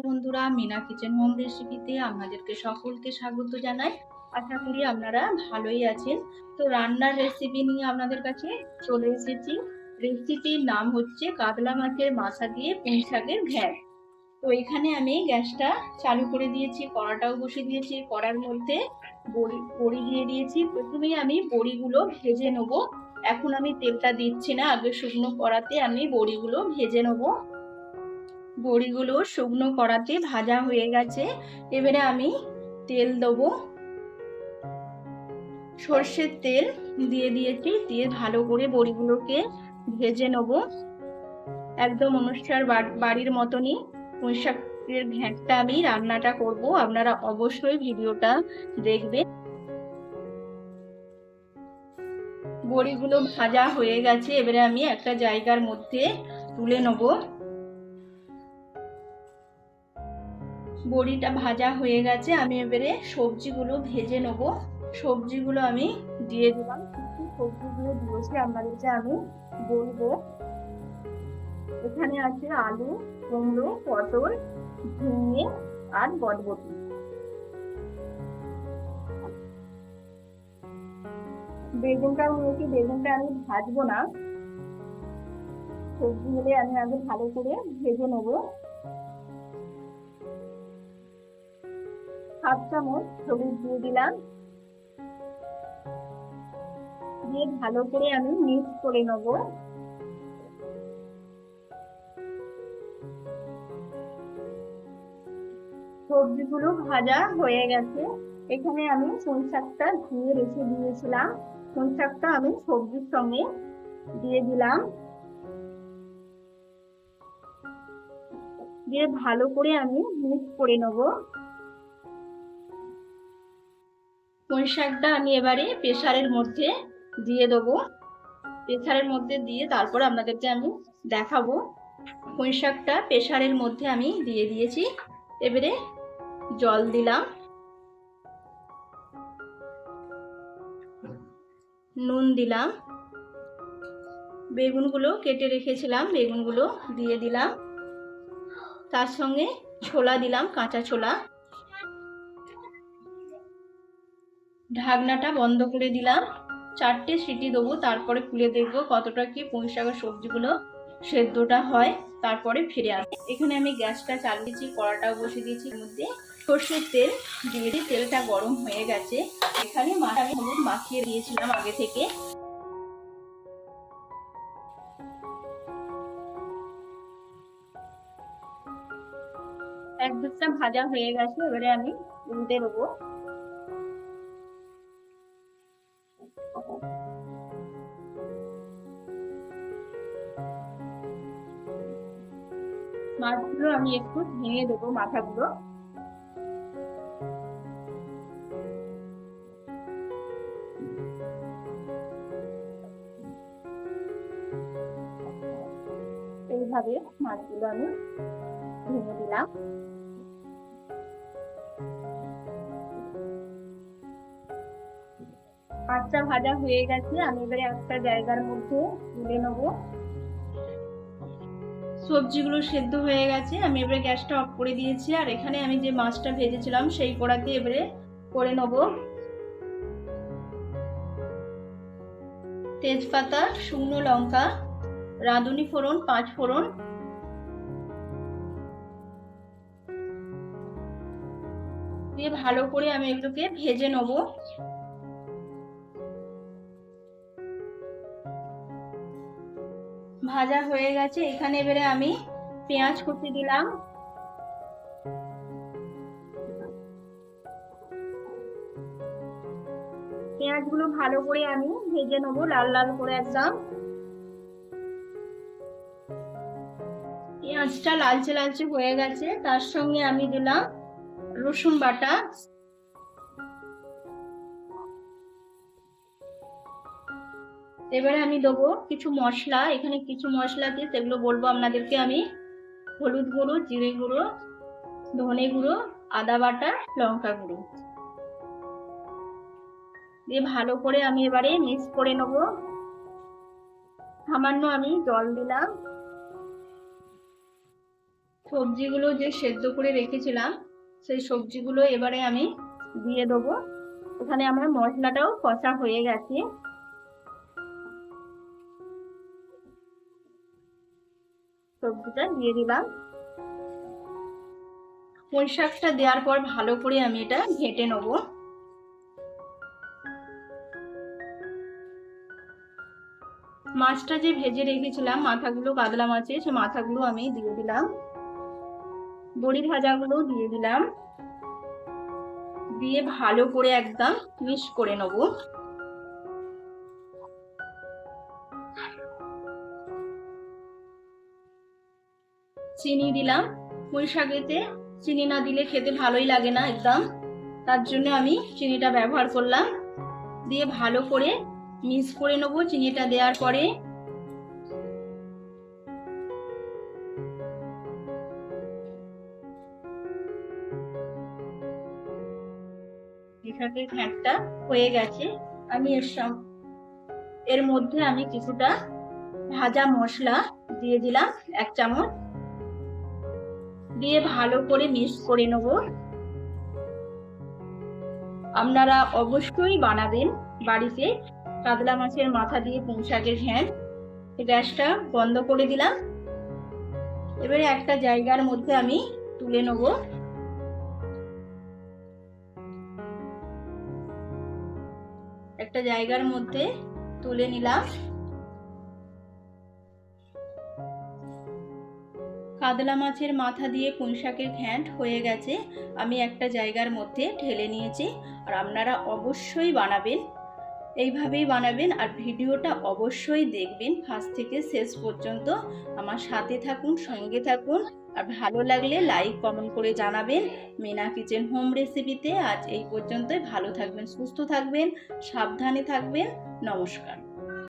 বন্ধুরা, Mina kitchen home রেসিপিতে আপনাদেরকে সকলকে স্বাগত জানাই। আশা করি আপনারা ভালোই আছেন। তো রান্নার রেসিপি নিয়ে আপনাদের কাছে চলে এসেছি। রেসিপির নাম হচ্ছে কাতলা মাছের মাথা দিয়ে পুঁই শাকের ঘ্যাট। তো এখানে আমি গ্যাসটা চালু করে দিয়েছি, কড়াটাও বসে দিয়েছি। কড়ার মধ্যে বড়ি বড়ি দিয়ে দিয়েছি। প্রথমেই আমি বড়িগুলো ভেজে নেব। এখন আমি তেলটা দিচ্ছি না, আগে শুকনো কড়াতে আমি বড়িগুলো ভেজে নেব। বড়িগুলো শুকনো কড়াতে ভাজা হয়ে গেছে। এবারে আমি তেল দেবো। সর্ষের তেল দিয়ে দিয়েছি, দিয়ে ভালো করে বড়িগুলোকে ভেজে নেব। একদম অনুষ্ঠান বাড়ির মতনই পুঁই শাকের ঘ্যাঁটটা আমি রান্নাটা করব। আপনারা অবশ্যই ভিডিওটা দেখবেন। বড়িগুলো ভাজা হয়ে গেছে। এবারে আমি একটা জায়গার মধ্যে তুলে নেব। বড়িটা ভাজা হয়ে গেছে, আমি এবারে সবজিগুলো ভেজে নেব। সবজিগুলো আমি দিয়ে দিলাম। সবজিগুলো দিয়েছি আপনাদেরকে আমি বলব। এখানে আছে আলু, কুমড়ো, পটল, ঝিঙে আর বটবটি বেগুনটা নিয়েছি বেগুনটা আমি ভাজবো না। সবজি হলে আমি আগে ভালো করে ভেজে নেব। হাফ চামচ হলুদ দিয়ে দিলাম। দিয়ে ভালো করে আমি মিক্স করে নেব। সবজিগুলো ভাজা হয়ে গেছে। এখানে আমি পুঁই শাকটা ধুয়ে রেখে দিয়েছিলাম। পুঁই শাকটা আমি সবজির সঙ্গে দিয়ে দিলাম। দিয়ে ভালো করে আমি মিক্স করে নেব। পুঁই শাকটা আমি এবারে প্রেশারের মধ্যে দিয়ে দেবো। প্রেশারের মধ্যে দিয়ে তারপর আপনাদেরকে আমি দেখাবো। পুঁই শাকটা প্রেশারের মধ্যে আমি দিয়ে দিয়েছি। এবারে জল দিলাম। নুন দিলাম। বেগুনগুলো কেটে রেখেছিলাম, বেগুনগুলো দিয়ে দিলাম। তার সঙ্গে ছোলা দিলাম, কাঁচা ছোলা। ঢাকনাটা বন্ধ করে দিলাম। চারটে সিটি দেবো, তারপরে খুলে দেখব কতটা কি পুঁই শাকের সবজিগুলো সেদ্ধটা হয়, তারপরে ফিরে আসব। এখানে আমি গ্যাসটা চালিয়েছি, কড়াটাও বসে দিয়েছি। এর মধ্যে সর্ষের তেল দিয়ে তেলটা গরম হয়ে গেছে। এখানে আমি হলুদ মাখিয়ে দিয়েছিলাম আগে থেকে। এক দুটা ভাজা হয়ে গেছে, এবারে আমি উল্টে দেবো। মাছগুলো আমি একটু ভেঙে দেবো মাথাগুলো। এইভাবে মাছগুলো আমি ভেঙে দিলাম। মাছটা ভাজা হয়ে গেছে, আমি এবারে একটা জায়গার মধ্যে তুলে নেব। সবজিগুলো সেদ্ধ হয়ে গেছে, আমি এবারে গ্যাসটা অফ করে দিয়েছি, আর এখানে আমি যে মাছটা ভেজেছিলাম সেই কড়াতে এবারে করে নেব। তেজপাতা, শুকনো লঙ্কা, রাঁধুনি ফোড়ন, পাঁচ ফোড়ন। দিয়ে ভালো করে আমি এগুলোকে ভেজে নেব। ভাজা হয়ে গেছে। এখানে এবারে আমি পেঁয়াজ কুচি দিলাম। পেঁয়াজগুলো ভালো করে আমি ভেজে নেব, লাল লাল করে একদম। পেঁয়াজটা লালচে লালচে হয়ে গেছে। তার সঙ্গে আমি দিলাম রসুন বাটা। এবারে আমি দেবো কিছু মশলা, এখানে কিছু মশলা দিয়ে সেগুলো বলব আপনাদেরকে আমি। হলুদ গুঁড়ো, জিরে গুঁড়ো, ধনে গুঁড়ো, আদা বাটা, লঙ্কা গুঁড়ো। দিয়ে ভালো করে আমি এবারে মিক্স করে নেব। সামান্য আমি জল দিলাম। সবজিগুলো যে সেদ্ধ করে রেখেছিলাম, সেই সবজিগুলো এবারে আমি দিয়ে দেবো। এখানে আমার মশলাটাও কষা হয়ে গেছে। সবজিটা দিয়ে দিলাম। পুঁই শাকটা দেওয়ার পর ভালো করে আমি এটা ঘেটে নেব। মাছটা যে ভেজে রেখেছিলাম, মাথাগুলো কাতলা মাছের, সে মাথাগুলো আমি দিয়ে দিলাম। বড়ি ভাজাগুলো দিয়ে দিলাম। দিয়ে ভালো করে একদম মিক্স করে নেব। চিনি দিলাম পুঁই শাকেতে চিনি না দিলে খেতে ভালোই লাগে না একদম। তার জন্য আমি চিনিটা ব্যবহার করলাম। দিয়ে ভালো করে মিক্স করে নেব চিনিটা দেওয়ার পরে। শাকের হয়ে গেছে। আমি এর এর মধ্যে আমি কিছুটা ভাজা মশলা দিয়ে দিলাম, এক চামচ। দিয়ে ভালো করে মিক্স করে নেব। আপনারা অবশ্যই বানাবেন বাড়িতে কাতলা মাছের মাথা দিয়ে পুঁই শাকের ঘ্যাঁট গ্যাসটা বন্ধ করে দিলাম। এবারে একটা জায়গার মধ্যে আমি তুলে নেব। একটা জায়গার মধ্যে তুলে নিলাম। কাতলা মাছের মাথা দিয়ে পুঁইশাকের ঘ্যাঁট হয়ে গেছে, আমি একটা জায়গার মধ্যে ঢেলে নিয়েছি আর আপনারা অবশ্যই বানাবেন। এইভাবেই বানাবেন আর ভিডিওটা অবশ্যই দেখবেন ফার্স্ট থেকে শেষ পর্যন্ত। আমার সাথে থাকুন, সঙ্গে থাকুন আর ভালো লাগলে লাইক, কমেন্ট করে জানাবেন মিনা কিচেন হোম রেসিপিতে। আজ এই পর্যন্তই, ভালো থাকবেন, সুস্থ থাকবেন, সাবধানে থাকবেন, নমস্কার।